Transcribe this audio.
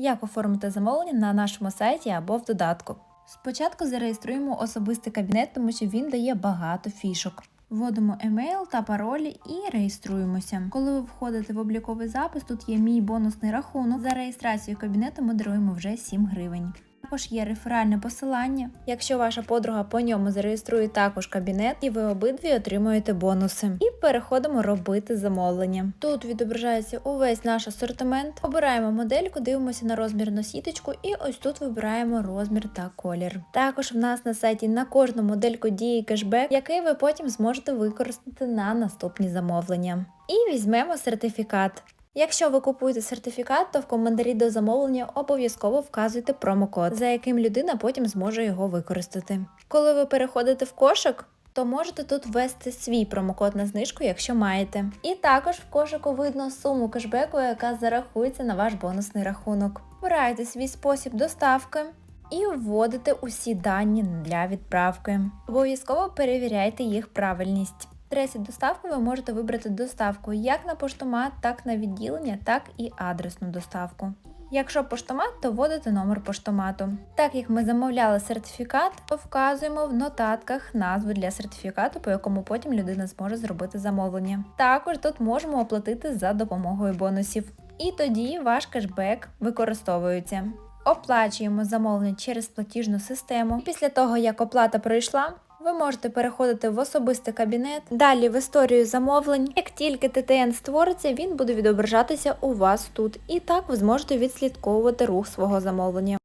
Як оформити замовлення на нашому сайті або в додатку. Спочатку зареєструємо особистий кабінет, тому що він дає багато фішок. Вводимо емейл та паролі і реєструємося. Коли ви входите в обліковий запис, тут є мій бонусний рахунок. За реєстрацію кабінету ми даруємо вже 7 гривень. Також є реферальне посилання. Якщо ваша подруга по ньому зареєструє також кабінет, і ви обидві отримуєте бонуси. І переходимо робити замовлення. Тут відображається увесь наш асортимент. Обираємо модельку, дивимося на розмірну сіточку, і ось тут вибираємо розмір та колір. Також в нас на сайті на кожну модельку діє кешбек, який ви потім зможете використати на наступні замовлення. І візьмемо сертифікат. Якщо ви купуєте сертифікат, то в коментарі до замовлення обов'язково вказуйте промокод, за яким людина потім зможе його використати. Коли ви переходите в кошик, то можете тут ввести свій промокод на знижку, якщо маєте. І також в кошику видно суму кешбеку, яка зарахується на ваш бонусний рахунок. Вибирайте свій спосіб доставки. І вводите усі дані для відправки. Обов'язково перевіряйте їх правильність. В адресі доставки ви можете вибрати доставку як на поштомат, так на відділення, так і адресну доставку. Якщо поштомат, то вводите номер поштомату. Так як ми замовляли сертифікат, то вказуємо в нотатках назву для сертифікату, по якому потім людина зможе зробити замовлення. Також тут можемо оплатити за допомогою бонусів. І тоді ваш кешбек використовується. Оплачуємо замовлення через платіжну систему. Після того, як оплата пройшла, ви можете переходити в особистий кабінет, далі в історію замовлень. Як тільки ТТН створиться, він буде відображатися у вас тут, і так ви зможете відслідковувати рух свого замовлення.